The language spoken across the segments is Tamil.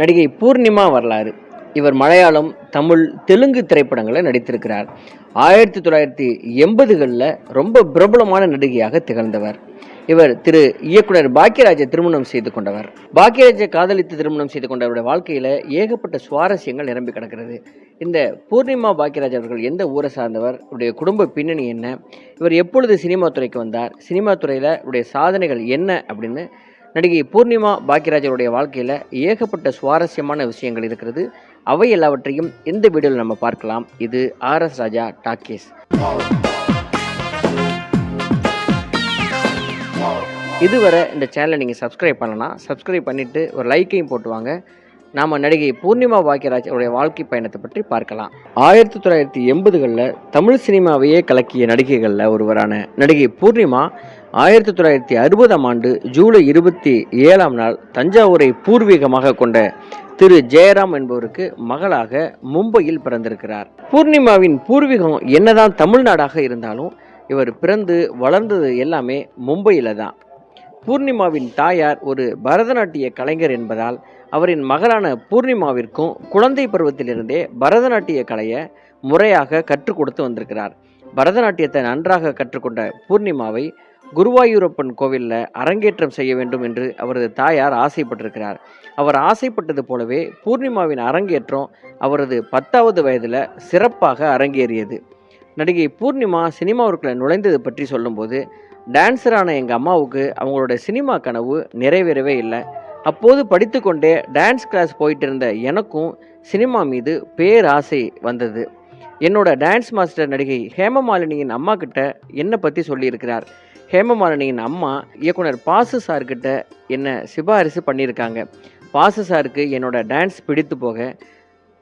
நடிகை பூர்ணிமா வரலாறு. இவர் மலையாளம் தமிழ் தெலுங்கு திரைப்படங்களில் நடித்திருக்கிறார். ஆயிரத்தி தொள்ளாயிரத்தி எண்பதுகளில் ரொம்ப பிரபலமான நடிகையாக திகழ்ந்தவர். இவர் திரு இயக்குனர் பாக்கியராஜை திருமணம் செய்து கொண்டவர். பாக்கியராஜை காதலித்து திருமணம் செய்து கொண்டவருடைய வாழ்க்கையில் ஏகப்பட்ட சுவாரஸ்யங்கள் நிரம்பி கிடக்கிறது. இந்த பூர்ணிமா பாக்கியராஜ் அவர்கள் எந்த ஊரை சார்ந்தவர் இவருடைய குடும்ப பின்னணி என்ன இவர் எப்பொழுது சினிமா துறைக்கு வந்தார் சினிமா துறையில் இவருடைய சாதனைகள் என்ன அப்படின்னு நடிகை பூர்ணிமா பாக்கியராஜருடைய வாழ்க்கையில் ஏகப்பட்ட சுவாரஸ்யமான விஷயங்கள் இருக்கிறது. அவை எல்லாவற்றையும் இந்த வீடியோவில் நம்ம பார்க்கலாம். இது ஆர்எஸ் ராஜா டாக்கீஸ். இதுவரை இந்த சேனலை நீங்கள் சப்ஸ்கிரைப் பண்ணலாம் சப்ஸ்கிரைப் பண்ணிவிட்டு ஒரு லைக்கையும் போட்டுவாங்க. நாம் நடிகை பூர்ணிமா பாக்கியராஜ் அவருடைய வாழ்க்கை பயணத்தை பற்றி பார்க்கலாம். ஆயிரத்தி தொள்ளாயிரத்தி எண்பதுகளில் தமிழ் சினிமாவையே கலக்கிய நடிகைகளில் ஒருவரான நடிகை பூர்ணிமா ஆயிரத்தி தொள்ளாயிரத்தி அறுபதாம் ஆண்டு ஜூலை இருபத்தி ஏழாம் நாள் தஞ்சாவூரை பூர்வீகமாக கொண்ட திரு ஜெயராம் என்பவருக்கு மகளாக மும்பையில் பிறந்திருக்கிறார். பூர்ணிமாவின் பூர்வீகம் என்னதான் தமிழ்நாடாக இருந்தாலும் இவர் பிறந்து வளர்ந்தது எல்லாமே மும்பையில் தான். பூர்ணிமாவின் தாயார் ஒரு பரதநாட்டிய கலைஞர் என்பதால் அவரின் மகளான பூர்ணிமாவிற்கும் குழந்தை பருவத்திலிருந்தே பரதநாட்டிய கலையை முறையாக கற்றுக் கொடுத்து வந்திருக்கிறார். பரதநாட்டியத்தை நன்றாக கற்றுக்கொண்ட பூர்ணிமாவை குருவாயூரப்பன் கோவிலில் அரங்கேற்றம் செய்ய வேண்டும் என்று அவரது தாயார் ஆசைப்பட்டிருக்கிறார். அவர் ஆசைப்பட்டது போலவே பூர்ணிமாவின் அரங்கேற்றம் அவரது பத்தாவது வயதில் சிறப்பாக அரங்கேறியது. நடிகை பூர்ணிமா சினிமாவுக்குள்ள நுழைந்தது பற்றி சொல்லும்போது டான்ஸரான எங்கள் அம்மாவுக்கு அவங்களோட சினிமா கனவு நிறைவேறவே இல்லை. அப்போது படித்துக்கொண்டே டான்ஸ் கிளாஸ் போயிட்டு இருந்த எனக்கும் சினிமா மீது பேராசை வந்தது. என்னோட டான்ஸ் மாஸ்டர் நடிகை ஹேமமாலினியின் அம்மா கிட்ட என்னை பற்றி சொல்லியிருக்கிறார். ஹேமமாலினியின் அம்மா இயக்குனர் பாசு சார்கிட்ட என்னை சிபாரிசு பண்ணியிருக்காங்க. பாசு சாருக்கு என்னோட டான்ஸ் பிடித்து போக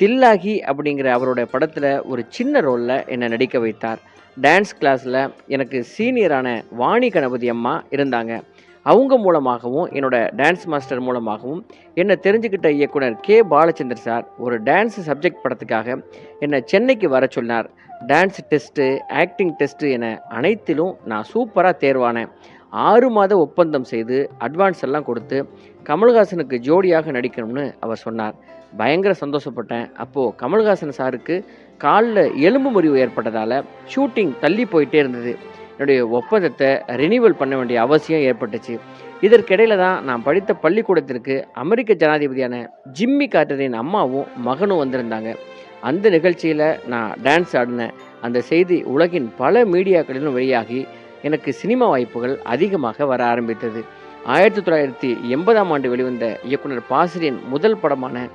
தில்லாகி அப்படிங்கிற அவரோட படத்தில் ஒரு சின்ன ரோலில் என்னை நடிக்க வைத்தார். டான்ஸ் கிளாஸில் எனக்கு சீனியரான வாணி கணபதி அம்மா இருந்தாங்க. அவங்க மூலமாகவும் என்னோட டான்ஸ் மாஸ்டர் மூலமாகவும் என்னை தெரிஞ்சுக்கிட்ட இயக்குனர் கே. பாலச்சந்தர் சார் ஒரு டான்ஸ் சப்ஜெக்ட் படத்துக்காக என்னை சென்னைக்கு வர சொன்னார். டான்ஸ் டெஸ்ட்டு ஆக்டிங் டெஸ்ட்டு என அனைத்திலும் நான் சூப்பராக தேர்வானேன். ஆறு மாத ஒப்பந்தம் செய்து அட்வான்ஸ் எல்லாம் கொடுத்து கமல்ஹாசனுக்கு ஜோடியாக நடிக்கணும்னு அவர் சொன்னார். பயங்கர சந்தோஷப்பட்டேன். அப்போது கமல்ஹாசன் சாருக்கு காலில் எலும்பு முறிவு ஏற்பட்டதால் ஷூட்டிங் தள்ளி போயிட்டே இருந்தது. என்னுடைய ஒப்பந்தத்தை ரினியூவல் பண்ண வேண்டிய அவசியம் ஏற்பட்டுச்சு. இதற்கிடையில தான் நான் படித்த பள்ளிக்கூடத்திற்கு அமெரிக்க ஜனாதிபதியான ஜிம்மி கார்டரின் அம்மாவும் மகனும் வந்திருந்தாங்க. அந்த நிகழ்ச்சியில் நான் டான்ஸ் ஆடினேன் அந்த செய்தி உலகின் பல மீடியாக்களிலும் வெளியாகி எனக்கு சினிமா வாய்ப்புகள் அதிகமாக வர ஆரம்பித்தது. ஆயிரத்தி தொள்ளாயிரத்தி எண்பதாம் ஆண்டு வெளிவந்த இயக்குனர் பாசிரியின் முதல் படமான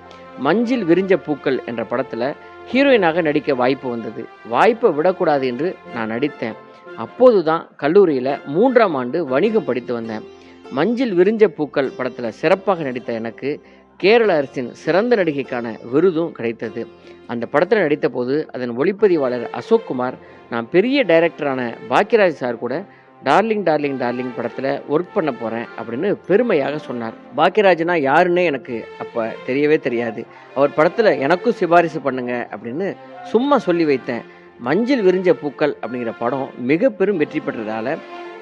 மஞ்சில் விரிஞ்ச பூக்கள் என்ற படத்தில் ஹீரோயினாக நடிக்க வாய்ப்பு வந்தது. வாய்ப்பை விடக்கூடாது என்று நான் நடித்தேன். அப்போது தான் கல்லூரியில் மூன்றாம் ஆண்டு வணிகம் படித்து வந்தேன். மஞ்சள் விரிஞ்ச பூக்கள் படத்தில் சிறப்பாக நடித்த எனக்கு கேரள அரசின் சிறந்த நடிகைக்கான விருதும் கிடைத்தது. அந்த படத்தில் நடித்த போது அதன் ஒளிப்பதிவாளர் அசோக் குமார் நான் பெரிய டைரக்டரான பாக்கியராஜ் சார் கூட டார்லிங் டார்லிங் டார்லிங் படத்தில் ஒர்க் பண்ண போகிறேன் அப்படின்னு பெருமையாக சொன்னார். பாக்கியராஜனா யாருன்னே எனக்கு அப்போ தெரியவே தெரியாது. அவர் படத்தில் எனக்கும் சிபாரிசு பண்ணுங்க அப்படின்னு சும்மா சொல்லி வைத்தேன். மஞ்சள் விரிஞ்ச பூக்கள் அப்படிங்கிற படம் மிக பெரும் வெற்றி பெற்றதால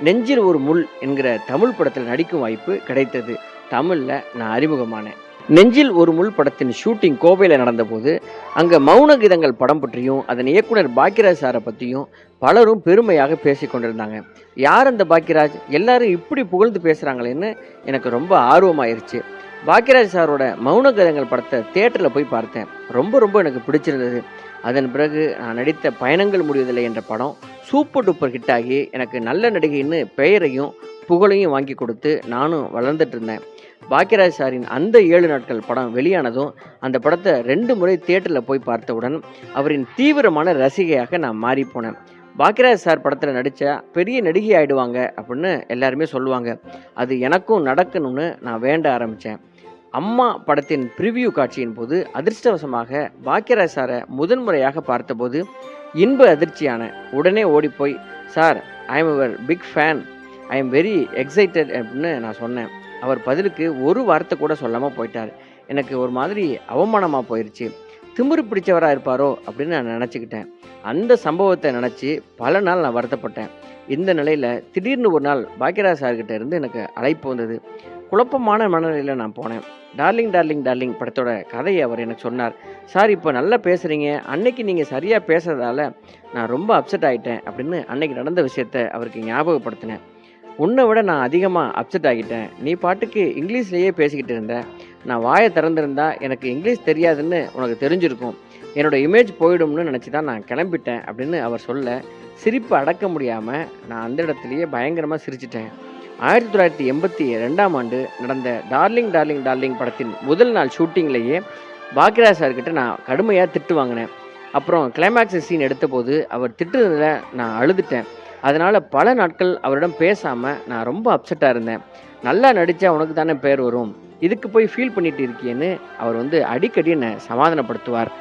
நெஞ்சில் ஒரு முள் என்கிற தமிழ் படத்தில் நடிக்கும் வாய்ப்பு கிடைத்தது. தமிழில் நான் அறிமுகமானேன். நெஞ்சில் ஒரு முள் படத்தின் ஷூட்டிங் கோவையில் நடந்தபோது அங்கே மௌன கீதங்கள் படம் பற்றியும் அதன் இயக்குனர் பாக்கியராஜ் சாரை பற்றியும் பலரும் பெருமையாக பேசி கொண்டிருந்தாங்க. யார் அந்த பாக்கியராஜ் எல்லாரும் இப்படி புகழ்ந்து பேசுகிறாங்களேன்னு எனக்கு ரொம்ப ஆர்வமாயிருச்சு. பாக்கியராஜ் சாரோட மௌன கதங்கள் படத்தை தேட்டரில் போய் பார்த்தேன். ரொம்ப ரொம்ப எனக்கு பிடிச்சிருந்தது. அதன் பிறகு நான் நடித்த பயணங்கள் முடிவதில்லை என்ற படம் சூப்பர் டூப்பர் ஹிட் ஆகி எனக்கு நல்ல நடிகைன்னு பெயரையும் புகழையும் வாங்கி கொடுத்து நானும் வளர்ந்துட்டு இருந்தேன். பாக்கியராஜ் சாரின் அந்த ஏழு நாட்கள் படம் வெளியானதும் அந்த படத்தை ரெண்டு முறை தியேட்டரில் போய் பார்த்தவுடன் அவரின் தீவிரமான ரசிகையாக நான் மாறி போனேன். பாக்கியராஜ் சார் படத்தில் நடித்தா பெரிய நடிகை ஆகிடுவாங்க அப்படின்னு எல்லாருமே சொல்லுவாங்க. அது எனக்கும் நடக்கணும்னு நான் வேண்ட ஆரம்பித்தேன் அம்மா படத்தின் ப்ரிவியூ காட்சியின் போது அதிர்ஷ்டவசமாக பாக்கியராஜ் சாரை முதன்முறையாக பார்த்தபோது இன்ப அதிர்ச்சியான உடனே ஓடிப்போய் sir I am your big fan I am very excited அப்படின்னு நான் சொன்னேன். அவர் பதிலுக்கு ஒரு வார்த்தை கூட சொல்லாமல் போயிட்டார். எனக்கு ஒரு மாதிரி அவமானமாக போயிடுச்சு திமிரு பிடிச்சவராக இருப்பாரோ? அப்படின்னு நான் நினச்சிக்கிட்டேன். அந்த சம்பவத்தை நினச்சி பல நாள் நான் வருத்தப்பட்டேன். இந்த நிலையில் திடீர்னு ஒரு நாள் பாக்கியராஜ் சார்கிட்ட இருந்து எனக்கு அழைப்பு வந்தது. குழப்பமான மனநிலையில் நான் போனேன். டார்லிங் டார்லிங் டார்லிங் படத்தோட கதையை அவர் எனக்கு சொன்னார். சார் இப்போ நல்லா பேசுகிறீங்க அன்னைக்கு நீங்கள் சரியாக பேசுறதால நான் ரொம்ப அப்செட் ஆகிட்டேன் அப்படின்னு அன்னைக்கு நடந்த விஷயத்த அவருக்கு ஞாபகப்படுத்தினேன். உன்னை விட நான் அதிகமாக அப்செட் ஆகிட்டேன். நீ பாட்டுக்கு இங்கிலீஷ்லேயே பேசிக்கிட்டு இருந்த. நான் வாயை திறந்திருந்தா எனக்கு இங்கிலீஷ் தெரியாதுன்னு உனக்கு தெரிஞ்சிருக்கும். என்னோட இமேஜ் போயிடும்னு நினச்சி தான் நான் கிளம்பிட்டேன் அப்படின்னு அவர் சொல்ல சிரிப்பு அடக்க முடியாமல் நான் அந்த இடத்துலையே பயங்கரமாக சிரிச்சிட்டேன். ஆயிரத்தி தொள்ளாயிரத்தி எண்பத்தி ரெண்டாம் ஆண்டு நடந்த டார்லிங் டார்லிங் டார்லிங் படத்தின் முதல் நாள் ஷூட்டிங்லேயே பாக்யராஜ் சார்கிட்ட நான் கடுமையாக திட்டு வாங்கினேன். அப்புறம் கிளைமேக்ஸ் சீன் எடுத்தபோது அவர் திட்டுறதுல நான் அழுதுட்டேன். அதனால் பல நாட்கள் அவரிடம் பேசாமல் நான் ரொம்ப அப்செட்டாக இருந்தேன். நல்லா நடித்தா உனக்கு தானே பேர் வரும். இதுக்கு போய் ஃபீல் பண்ணிட்டு இருக்கியேன்னு அவர் வந்து அடிக்கடி என்னை சமாதானப்படுத்துவார்.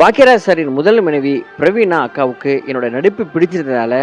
பாக்யராஜ் சாரின் முதல் மனைவி பிரவீனா அக்காவுக்கு என்னோட நடிப்பு பிடிச்சிருந்ததால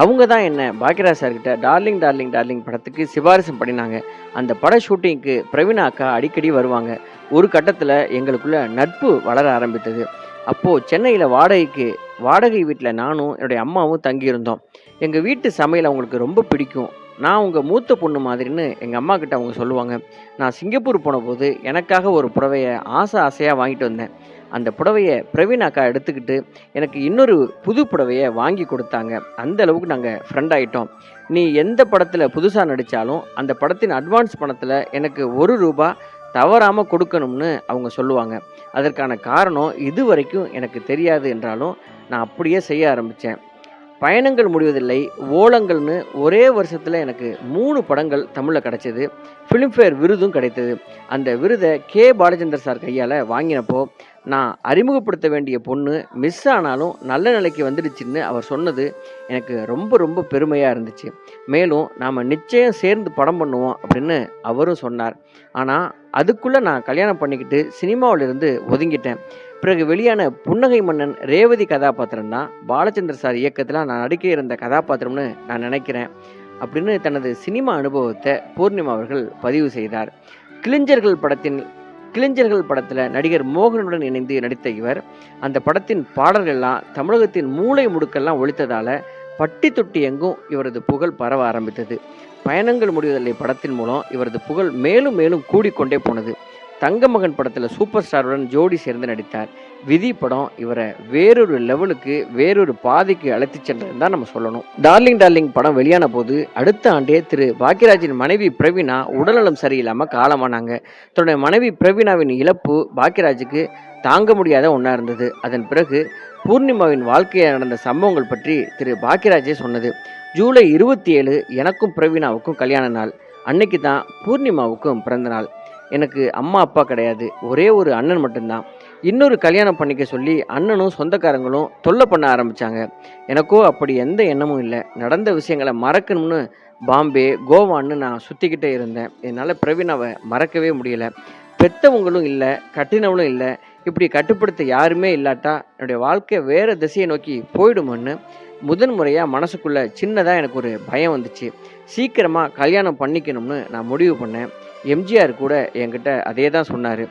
அவங்க தான் என்ன? பாக்கியராஜ் சார்கிட்ட டார்லிங் டார்லிங் டார்லிங் படத்துக்கு சிபாரிசு பண்ணினாங்க. அந்த பட ஷூட்டிங்க்கு பிரவீனா அக்கா அடிக்கடி வருவாங்க. ஒரு கட்டத்தில் எங்களுக்குள்ள நட்பு வளர ஆரம்பித்தது. அப்போது சென்னையில் வாடகைக்கு வாடகை வீட்டில் நானும் என்னுடைய அம்மாவும் தங்கியிருந்தோம். எங்கள் வீட்டு சமையல் அவங்களுக்கு ரொம்ப பிடிக்கும். நான் உங்கள் மூத்த பொண்ணு மாதிரின்னு எங்கள் அம்மா கிட்ட அவங்க சொல்லுவாங்க. நான் சிங்கப்பூர் போன போது எனக்காக ஒரு புடவையை ஆசை ஆசையாக வாங்கிட்டு வந்தேன். அந்த புடவையை பிரவீன் அக்கா எடுத்துக்கிட்டு எனக்கு இன்னொரு புது புடவையை வாங்கி கொடுத்தாங்க. அந்த அளவுக்கு நாங்கள் ஃப்ரெண்ட் ஆகிட்டோம் நீ எந்த படத்தில் புதுசாக நடித்தாலும் அந்த படத்தின் அட்வான்ஸ் பணத்தில் எனக்கு ஒரு ரூபா தவறாமல் கொடுக்கணும்னு அவங்க சொல்லுவாங்க. அதற்கான காரணம் இது வரைக்கும் எனக்கு தெரியாது என்றாலும் நான் அப்படியே செய்ய ஆரம்பித்தேன் பயணங்கள் முடிவதில்லை ஓலங்கள்னு ஒரே வருஷத்தில் எனக்கு மூணு படங்கள் தமிழில் கிடைச்சது. ஃபிலிம்ஃபேர் விருதும் கிடைத்தது. அந்த விருதை கே. பாலச்சந்தர் சார் கையால் வாங்கினப்போ நான் அறிமுகப்படுத்த வேண்டிய பொண்ணு மிஸ் ஆனாலும் நல்ல நிலைக்கு வந்துடுச்சுன்னு அவர் சொன்னது எனக்கு ரொம்ப ரொம்ப பெருமையாக இருந்துச்சு. மேலும் நாம் நிச்சயம் சேர்ந்து படம் பண்ணுவோம் அப்படின்னு அவரும் சொன்னார். ஆனால் அதுக்குள்ளே நான் கல்யாணம் பண்ணிக்கிட்டு சினிமாவிலிருந்து ஒதுங்கிட்டேன். பிறகு வெளியான புன்னகை மன்னன் ரேவதி கதாபாத்திரம் தான் பாலச்சந்தர் சார் இயக்கத்தில் நான் நடிக்க இருந்த கதாபாத்திரம்னு நான் நினைக்கிறேன் அப்படின்னு தனது சினிமா அனுபவத்தை பூர்ணிமா அவர்கள் பதிவு செய்தார். கிளிஞ்சர்கள் படத்தின் கிளிஞ்சர்கள் படத்தில் நடிகர் மோகனுடன் இணைந்து நடித்த இவர். அந்த படத்தின் பாடல்கள்லாம் தமிழகத்தின் மூளை முடுக்கெல்லாம் ஒழித்ததால் பட்டி தொட்டி எங்கும் இவரது புகழ் பரவ ஆரம்பித்தது. பயணங்கள் முடிவதில்லை படத்தின் மூலம் இவரது புகழ் மேலும் மேலும் கூடிக்கொண்டே போனது. தங்கமகன் படத்தில் சூப்பர் ஸ்டாருடன் ஜோடி சேர்ந்து நடித்தார். விதி படம் இவரை வேறொரு லெவலுக்கு வேறொரு பாதைக்கு அழைத்து சென்றதுன்னு தான் நம்ம சொல்லணும். டார்லிங் டார்லிங் படம் வெளியான போது அடுத்த ஆண்டே திரு பாக்கியராஜின் மனைவி பிரவீனா உடல்நலம் சரியில்லாமல் காலமானாங்க. தன்னுடைய மனைவி பிரவீனாவின் இழப்பு பாக்யராஜுக்கு தாங்க முடியாத ஒன்றா இருந்தது. அதன் பிறகு பூர்ணிமாவின் வாழ்க்கையில் நடந்த சம்பவங்கள் பற்றி திரு பாக்யராஜே சொன்னது. ஜூலை இருபத்தி ஏழு எனக்கும் பிரவீனாவுக்கும் கல்யாண நாள். அன்னைக்கு தான் பூர்ணிமாவுக்கும் பிறந்த நாள். எனக்கு அம்மா அப்பா கிடையாது. ஒரே ஒரு அண்ணன் மட்டும்தான். இன்னொரு கல்யாணம் பண்ணிக்க சொல்லி அண்ணனும் சொந்தக்காரங்களும் தொல்லை பண்ண ஆரம்பித்தாங்க எனக்கோ அப்படி எந்த எண்ணமும் இல்லை. நடந்த விஷயங்களை மறக்கணும்னு பாம்பே கோவான்னு நான் சுற்றிக்கிட்டே இருந்தேன். என்னால் பிரவீனாவை மறக்கவே முடியல. பெத்தவங்களும் இல்லை கட்டினவளும் இல்லை. இப்படி கட்டுப்படுத்த யாருமே இல்லாட்டா என்னுடைய வாழ்க்கை வேறு திசையை நோக்கி போயிடுமோன்னு முதன் முறையாக மனசுக்குள்ளே சின்னதாக எனக்கு ஒரு பயம் வந்துச்சு. சீக்கிரமாக கல்யாணம் பண்ணிக்கணும்னு நான் முடிவு பண்ணேன். எம்ஜிஆர் கூட என்கிட்ட அதே தான் சொன்னார்.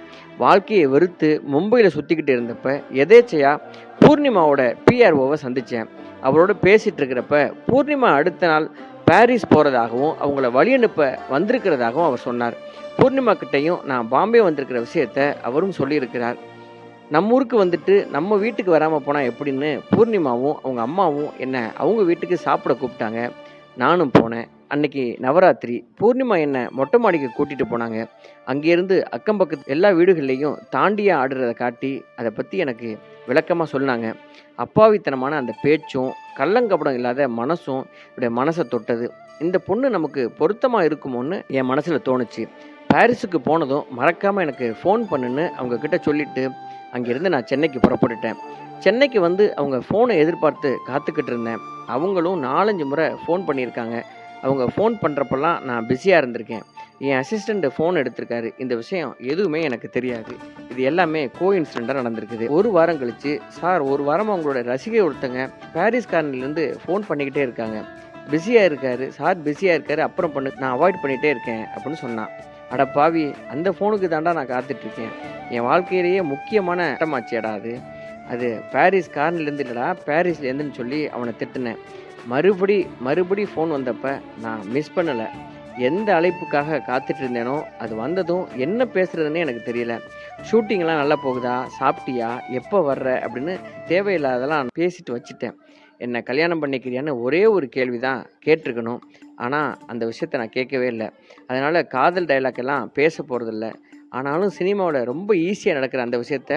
வாழ்க்கையை வெறுத்து மும்பையில் சுற்றிக்கிட்டு இருந்தப்ப எதேச்சையாக பூர்ணிமாவோட பிஆர்ஓவை சந்தித்தேன் அவரோட பேசிகிட்டு இருக்கிறப்ப பூர்ணிமா அடுத்த நாள் பாரிஸ் போகிறதாகவும் அவங்கள வழி அனுப்ப வந்திருக்கிறதாகவும் அவர் சொன்னார். பூர்ணிமா கிட்டையும் நான் பாம்பே வந்திருக்கிற விஷயத்த அவரும் சொல்லியிருக்கிறார். நம்ம ஊருக்கு வந்துட்டு நம்ம வீட்டுக்கு வராமல் போனால் எப்படின்னு பூர்ணிமாவும் அவங்க அம்மாவும் என்னை அவங்க வீட்டுக்கு சாப்பிட கூப்பிட்டாங்க. நானும் போனேன். அன்னைக்கு நவராத்திரி பூர்ணிமா என்னை மொட்டை மாடிக்கு கூட்டிகிட்டு போனாங்க. அங்கேருந்து அக்கம் பக்கத்து எல்லா வீடுகள்லேயும் தாண்டியாக ஆடுறதை காட்டி அதை பற்றி எனக்கு விளக்கமாக சொன்னாங்க. அப்பாவித்தனமான அந்த பேச்சும் கள்ளங்கப்படம் இல்லாத மனசும் என்னுடைய மனசை தொட்டது. இந்த பொண்ணு நமக்கு பொருத்தமாக இருக்குமோன்னு என் மனசில் தோணுச்சு. பாரிஸுக்கு போனதும் மறக்காமல் எனக்கு ஃபோன் பண்ணுன்னு அவங்க கிட்ட சொல்லிவிட்டு அங்கேருந்து நான் சென்னைக்கு புறப்பட்டுட்டேன். சென்னைக்கு வந்து அவங்க ஃபோனை எதிர்பார்த்து காத்துக்கிட்டு இருந்தேன். அவங்களும் நாலஞ்சு முறை ஃபோன் பண்ணியிருக்காங்க. அவங்க ஃபோன் பண்ணுறப்பெல்லாம் நான் பிஸியாக இருந்திருக்கேன். என் அசிஸ்டண்ட் ஃபோன் எடுத்திருக்காரு. இந்த விஷயம் எதுவுமே எனக்கு தெரியாது. இது எல்லாமே கோ இன்சிடெண்ட்டாக நடந்திருக்குது. ஒரு வாரம் கழிச்சு சார் ஒரு வாரமாக உங்களோட ரசிகை ஒருத்தங்க பாரிஸ் கார்னிலேருந்து ஃபோன் பண்ணிக்கிட்டே இருக்காங்க. பிஸியாக இருக்காரு. சார் பிஸியாக இருக்காரு. அப்புறம் பண்ணு நான் அவாய்ட் பண்ணிகிட்டே இருக்கேன் அப்படின்னு சொன்னான். அட பாவி அந்த ஃபோனுக்கு தாண்டா நான் காத்துட்ருக்கேன் என் வாழ்க்கையிலேயே முக்கியமான இடமாச்சேடா அது. அது பாரிஸ் கார்னிலேருந்து இல்லைடா பாரிஸ்லேருந்துன்னு சொல்லி அவனை திட்டினேன். மறுபடி மறுபடி ஃபோன் வந்தப்போ நான் மிஸ் பண்ணலை. எந்த அழைப்புக்காக காத்துட்டு இருந்தேனோ அது வந்ததும் என்ன பேசுகிறதுனே எனக்கு தெரியல. ஷூட்டிங்லாம் நல்லா போகுதா? சாப்பிட்டியா? எப்போ வர்ற? அப்படின்னு தேவையில்லாதெல்லாம் பேசிட்டு வச்சுட்டேன். என்னை கல்யாணம் பண்ணிக்கிறியான்னு ஒரே ஒரு கேள்வி தான் கேட்டிருக்கணும். ஆனால் அந்த விஷயத்தை நான் கேட்கவே இல்லை. அதனால் காதல் டைலாக் எல்லாம் பேச போகிறதில்ல ஆனாலும் சினிமாவில் ரொம்ப ஈஸியாக நடக்கிற அந்த விஷயத்த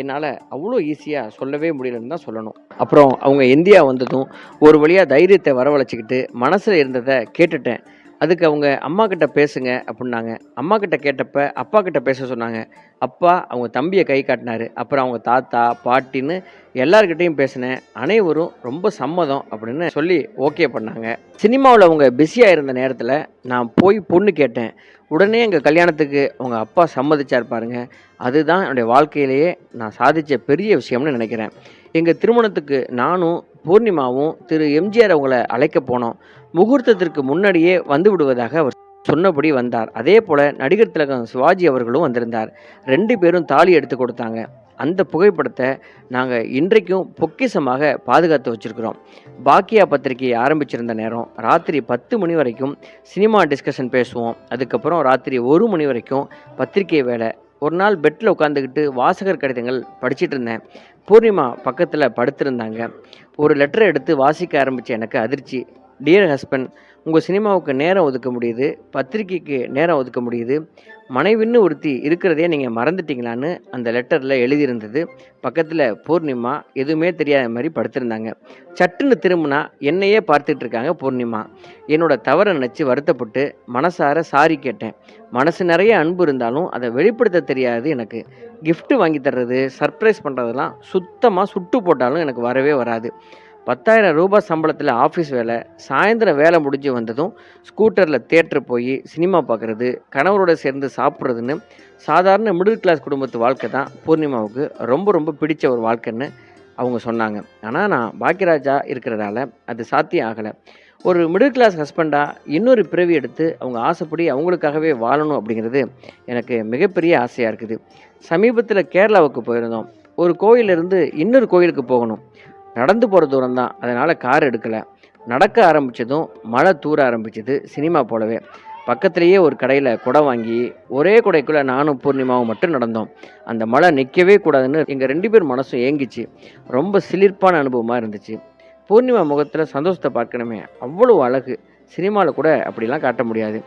என்னால் அவ்வளோ ஈஸியாக சொல்லவே முடியலன்னு தான் சொல்லணும். அப்புறம் அவங்க இந்தியா வந்ததும் ஒரு வழியாக தைரியத்தை வரவழைச்சிக்கிட்டு மனசில் இருந்ததை கேட்டுட்டேன். அதுக்கு அவங்க அம்மா கிட்ட பேசுங்க அப்படின்னாங்க. அம்மா கிட்ட கேட்டப்ப அப்பா கிட்ட பேச சொன்னாங்க. அப்பா அவங்க தம்பியை கை காட்டினாரு. அப்புறம் அவங்க தாத்தா பாட்டின்னு எல்லார்கிட்டையும் பேசினேன். அனைவரும் ரொம்ப சம்மதம் அப்படின்னு சொல்லி ஓகே பண்ணாங்க. சினிமாவில் அவங்க பிஸியாக இருந்த நேரத்தில் நான் போய் பொண்ணு கேட்டேன். உடனே எங்கள் கல்யாணத்துக்கு அவங்க அப்பா சம்மதிச்சார் பாருங்க. அதுதான் என்னுடைய வாழ்க்கையிலேயே நான் சாதித்த பெரிய விஷயம்னு நினைக்கிறேன். எங்கள் திருமணத்துக்கு நானும் பூர்ணிமாவும் திரு எம்ஜிஆர் அவங்கள அழைக்க போனோம். முகூர்த்தத்திற்கு முன்னாடியே வந்து விடுவதாக அவர் சொன்னபடி வந்தார். அதே போல் நடிகர் திலகம் சிவாஜி அவர்களும் வந்திருந்தார். ரெண்டு பேரும் தாலி எடுத்து கொடுத்தாங்க. அந்த புகைப்படத்தை நாங்கள் இன்றைக்கும் பொக்கிஷமாக பாதுகாத்து வச்சுருக்கிறோம். பாக்கியா பத்திரிகையை ஆரம்பிச்சிருந்த நேரம் ராத்திரி பத்து மணி வரைக்கும் சினிமா டிஸ்கஷன் பேசுவோம். அதுக்கப்புறம் ராத்திரி ஒரு மணி வரைக்கும் பத்திரிகை வேலை ஒரு நாள் பெட்டில் உட்காந்துக்கிட்டு வாசகர் கடிதங்கள் படிச்சுட்டு இருந்தேன். பூர்ணிமா பக்கத்தில் படுத்திருந்தாங்க. ஒரு லெட்டரை எடுத்து வாசிக்க ஆரம்பித்த எனக்கு அதிர்ச்சி. டியர் ஹஸ்பண்ட் உங்கள் சினிமாவுக்கு நேரம் ஒதுக்க முடியுது. பத்திரிக்கைக்கு நேரம் ஒதுக்க முடியுது. மனைவின்னு ஒருத்தி இருக்கிறதே நீங்கள் மறந்துட்டீங்களான்னு அந்த லெட்டரில் எழுதியிருந்தது. பக்கத்தில் பூர்ணிமா எதுவுமே தெரியாத மாதிரி படுத்திருந்தாங்க. சட்டுன்னு திரும்பினா என்னையே பார்த்துட்டு இருக்காங்க பூர்ணிமா. என்னோட தவறை நினச்சி வருத்தப்பட்டு மனசார சாரி கேட்டேன். மனசு நிறைய அன்பு இருந்தாலும் அதை வெளிப்படுத்த தெரியாது எனக்கு. கிஃப்ட்டு வாங்கி தர்றது சர்ப்ரைஸ் பண்ணுறதெல்லாம் சுத்தமாக சுட்டு போட்டாலும் எனக்கு வரவே வராது. பத்தாயிரம் ரூபாய் சம்பளத்தில் ஆஃபீஸ் வேலை சாயந்தரம் வேலை முடிஞ்சு வந்ததும் ஸ்கூட்டரில் தேட்டர் போய் சினிமா பார்க்குறது கணவரோட சேர்ந்து சாப்பிட்றதுன்னு சாதாரண மிடில் கிளாஸ் குடும்பத்து வாழ்க்கை தான் பூர்ணிமாவுக்கு ரொம்ப ரொம்ப பிடிச்ச ஒரு வாழ்க்கைன்னு அவங்க சொன்னாங்க. ஆனால் நான் பாக்கியராஜா இருக்கிறதால அது சாத்தியம் ஆகலை. ஒரு மிடில் கிளாஸ் ஹஸ்பண்டாக இன்னொரு பிறவி எடுத்து அவங்க ஆசைப்படி அவங்களுக்காகவே வாழணும் அப்படிங்கிறது எனக்கு மிகப்பெரிய ஆசையாக இருக்குது. சமீபத்தில் கேரளாவுக்கு போயிருந்தோம். ஒரு கோயிலிருந்து இன்னொரு கோயிலுக்கு போகணும். நடந்து போகிற தூரம் தான் அதனால் கார் எடுக்கலை. நடக்க ஆரம்பித்ததும் மழை தூர ஆரம்பிச்சது சினிமா போலவே. பக்கத்துலேயே ஒரு கடையில் குடை வாங்கி ஒரே குடைக்குள்ளே நானும் பூர்ணிமாவும் மட்டும் நடந்தோம். அந்த மழை நிற்கவே கூடாதுன்னு எங்கள் ரெண்டு பேர் மனசும் ஏங்கிச்சு. ரொம்ப சிலிர்ப்பான அனுபவமாக இருந்துச்சு. பூர்ணிமா முகத்தில் சந்தோஷத்தை பார்க்கணுமே. அவ்வளோ அழகு. சினிமாவில் கூட அப்படிலாம் காட்ட முடியாது.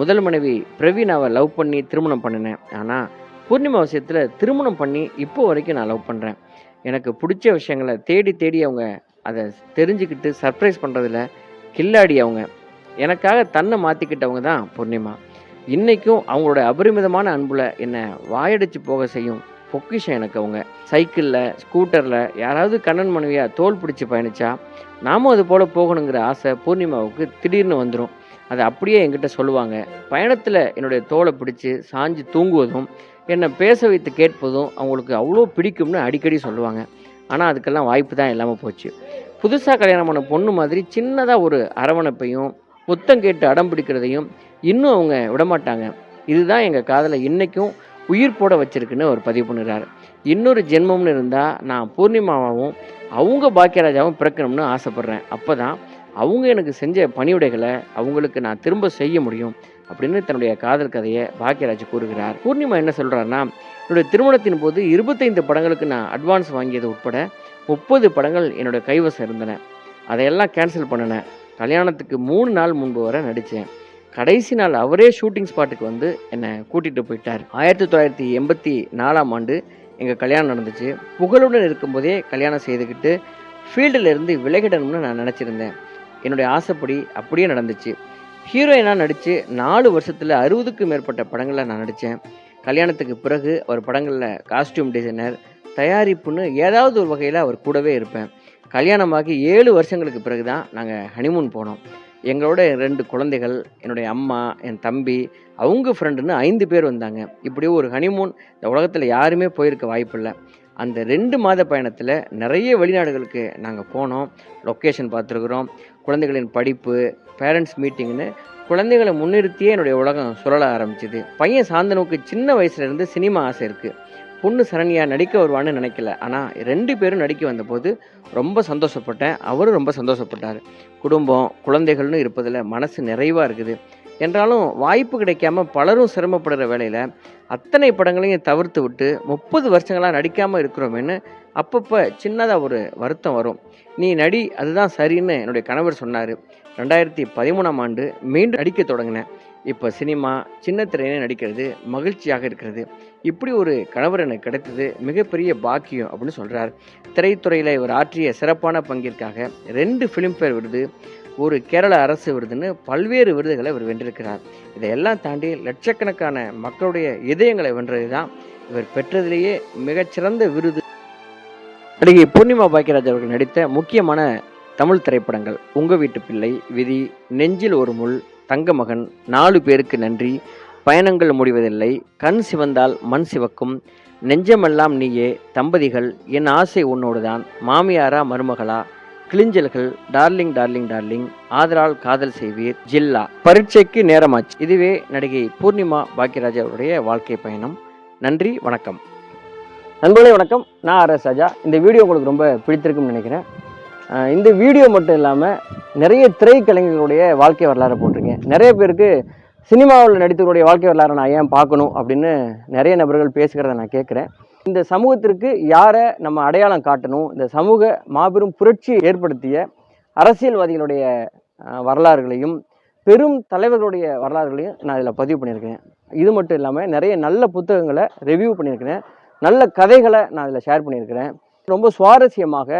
முதல் மனைவி பிரவீனாவை லவ் பண்ணி திருமணம் பண்ணினேன். ஆனால் பூர்ணிமா விஷயத்தில் திருமணம் பண்ணி இப்போ வரைக்கும் நான் லவ் பண்ணுறேன் எனக்கு பிடிச்ச விஷயங்களை தேடி தேடி அவங்க அதை தெரிஞ்சுக்கிட்டு சர்ப்ரைஸ் பண்ணுறதுல கில்லாடி அவங்க. எனக்காக தன்னை மாற்றிக்கிட்டவங்க தான் பூர்ணிமா. இன்றைக்கும் அவங்களோட அபரிமிதமான அன்பில் என்னை வாயடிச்சு போக செய்யும் பொக்கிஷம் எனக்கு அவங்க. சைக்கிளில் ஸ்கூட்டரில் யாராவது கண்ணன் மனைவியாக தோல் பிடிச்சி பயணிச்சா நாமும் அது போல் போகணுங்கிற ஆசை பூர்ணிமாவுக்கு திடீர்னு வந்துடும் அதை அப்படியே என்கிட்ட சொல்லுவாங்க. பயணத்தில் என்னுடைய தோலை பிடிச்சி சாஞ்சு தூங்குவதும் என்னை பேச வைத்து கேட்பதும் அவங்களுக்கு அவ்வளோ பிடிக்கும்னு அடிக்கடி சொல்லுவாங்க. ஆனால் அதுக்கெல்லாம் வாய்ப்பு தான் இல்லாமல் போச்சு. புதுசாக கல்யாணம் பண்ண பொண்ணு மாதிரி சின்னதாக ஒரு அரவணைப்பையும் முத்தம் கேட்டு அடம் பிடிக்கிறதையும் இன்னும் அவங்க விடமாட்டாங்க. இதுதான் எங்கள் காதலை இன்றைக்கும் உயிர் போட வச்சிருக்குன்னு அவர் பதிவு பண்ணுறாரு. இன்னொரு ஜென்மம்னு இருந்தால் நான் பூர்ணிமாவாகவும் அவங்க பாக்கியராஜாவும் பிறக்கணும்னு ஆசைப்பட்றேன். அப்போ தான் அவங்க எனக்கு செஞ்ச பணிவிடைகளை அவங்களுக்கு நான் திரும்ப செய்ய முடியும். அப்படின்னு தன்னுடைய காதல் கதையை பாக்கியராஜ் கூறுகிறார். பூர்ணிமா என்ன சொல்கிறாருன்னா என்னுடைய திருமணத்தின் போது இருபத்தைந்து படங்களுக்கு நான் அட்வான்ஸ் வாங்கியது உட்பட முப்பது படங்கள் என்னுடைய கைவசம் இருந்தன. அதையெல்லாம் கேன்சல் பண்ணினேன் கல்யாணத்துக்கு மூணு நாள் முன்பு வரை நடித்தேன். கடைசி நாள் அவரே ஷூட்டிங் ஸ்பாட்டுக்கு வந்து என்னை கூட்டிகிட்டு போயிட்டார். ஆயிரத்தி தொள்ளாயிரத்தி எண்பத்தி நாலாம் ஆண்டு எங்கள் கல்யாணம் நடந்துச்சு. புகழுடன் இருக்கும்போதே கல்யாணம் செய்துக்கிட்டு ஃபீல்டில் இருந்து விலகிடணும்னு நான் நினச்சிருந்தேன். என்னுடைய ஆசைப்படி அப்படியே நடந்துச்சு. ஹீரோயினாக நடித்து நாலு வருஷத்தில் அறுபதுக்கும் மேற்பட்ட படங்களில் நான் நடித்தேன் கல்யாணத்துக்கு பிறகு அவர் படங்களில் காஸ்டியூம் டிசைனர் தயாரிப்புன்னு ஏதாவது ஒரு வகையில் அவர் கூடவே இருப்பேன். கல்யாணமாகி ஏழு வருஷங்களுக்கு பிறகு தான் நாங்கள் ஹனிமூன் போனோம். எங்களோட ரெண்டு குழந்தைகள் என்னுடைய அம்மா என் தம்பி அவங்க ஃப்ரெண்டுன்னு ஐந்து பேர் வந்தாங்க. இப்படியோ ஒரு ஹனிமூன் இந்த உலகத்தில் யாருமே போயிருக்க வாய்ப்பில்லை. அந்த ரெண்டு மாத பயணத்தில் நிறைய வெளிநாடுகளுக்கு நாங்கள் போனோம். லொக்கேஷன் பார்த்துருக்குறோம். குழந்தைகளின் படிப்பு பேரண்ட்ஸ் மீட்டிங்னு குழந்தைகளை முன்னிறுத்தியே என்னுடைய உலகம் சுழல ஆரம்பிச்சுது. பையன் சாந்தனுக்கு சின்ன வயசுலேருந்து சினிமா ஆசை இருக்குது பொண்ணு சரண்யா நடிக்க வருவான்னு நினைக்கல. ஆனால் ரெண்டு பேரும் நடிக்க வந்தபோது ரொம்ப சந்தோஷப்பட்டேன். அவரும் ரொம்ப சந்தோஷப்பட்டார். குடும்பம் குழந்தைகள்னு இருப்பதில் மனசு நிறைவாக இருக்குது. என்றாலும் வாய்ப்பு கிடைக்காம பலரும் சிரமப்படுற வேலையில் அத்தனை படங்களையும் தவிர்த்து விட்டு முப்பது வருஷங்களாக நடிக்காமல் இருக்கிறோமேன்னு அப்பப்போ சின்னதாக ஒரு வருத்தம் வரும். நீ நடி அதுதான் சரின்னு என்னுடைய கணவர் சொன்னார். ரெண்டாயிரத்தி பதிமூணாம் ஆண்டு மீண்டும் நடிக்க தொடங்கினேன் இப்போ சினிமா சின்ன திரையினே நடிக்கிறது மகிழ்ச்சியாக இருக்கிறது. இப்படி ஒரு கணவர் எனக்கு கிடைத்தது மிகப்பெரிய பாக்கியம் அப்படின்னு சொல்கிறார் திரைத்துறையில் இவர் ஆற்றிய சிறப்பான பங்கிற்காக ரெண்டு ஃபிலிம்ஃபேர் விருது ஒரு கேரள அரசு விருதுன்னு பல்வேறு விருதுகளை இவர் வென்றிருக்கிறார். இதையெல்லாம் தாண்டி லட்சக்கணக்கான மக்களுடைய இதயங்களை வென்றது தான் இவர் பெற்றதிலேயே மிகச்சிறந்த விருது. நடிகை பூர்ணிமா பாக்கியராஜ் அவர்கள் நடித்த முக்கியமான தமிழ் திரைப்படங்கள் உங்க வீட்டு பிள்ளை விதி நெஞ்சில் ஒரு முள் தங்கமகன் நாலு பேருக்கு நன்றி பயணங்கள் முடிவதில்லை கண் சிவந்தால் மண் சிவக்கும் நெஞ்சமெல்லாம் நீயே தம்பதிகள் என் ஆசை உன்னோடுதான் மாமியாரா மருமகளா கிளிஞ்சல்கள் டார்லிங் டார்லிங் டார்லிங் ஆதலால் காதல் செய்வீர் ஜில்லா. பரீட்சைக்கு நேரமாச்சு. இதுவே நடிகை பூர்ணிமா பாக்கியராஜ் அவருடைய வாழ்க்கை பயணம். நன்றி வணக்கம். நண்பர்களே வணக்கம். நான் ஆர் எஸ் ராஜா. இந்த வீடியோ உங்களுக்கு ரொம்ப பிடித்திருக்கும்னு நினைக்கிறேன். இந்த வீடியோ மட்டும் இல்லாமல் நிறைய திரைக்கலைஞர்களுடைய வாழ்க்கை வரலாறை போட்டிருக்கேன். நிறைய பேருக்கு சினிமாவில் நடித்தவருடைய வாழ்க்கை வரலாறை நான் ஏன் பார்க்கணும் அப்படின்னு நிறைய நபர்கள் பேசுகிறத நான் கேட்குறேன். இந்த சமூகத்திற்கு யாரை நம்ம அடையாளம் காட்டணும்? இந்த சமூக மாபெரும் புரட்சியை ஏற்படுத்திய அரசியல்வாதிகளுடைய வரலாறுகளையும் பெரும் தலைவர்களுடைய வரலாறுகளையும் நான் இதில் பதிவு பண்ணியிருக்கேன். இது மட்டும் இல்லாமல் நிறைய நல்ல புத்தகங்களை ரிவ்யூ பண்ணியிருக்கிறேன். நல்ல கதைகளை நான் இதில் ஷேர் பண்ணியிருக்கிறேன். ரொம்ப சுவாரஸ்யமாக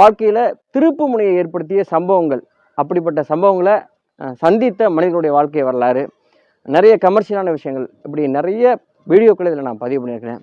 வாழ்க்கையில் திருப்பு முனையை ஏற்படுத்திய சம்பவங்கள் அப்படிப்பட்ட சம்பவங்களை சந்தித்த மனிதர்களுடைய வாழ்க்கை வரலாறு நிறைய கமர்ஷியலான விஷயங்கள் இப்படி நிறைய வீடியோக்களை இதில் நான் பதிவு பண்ணியிருக்கிறேன்.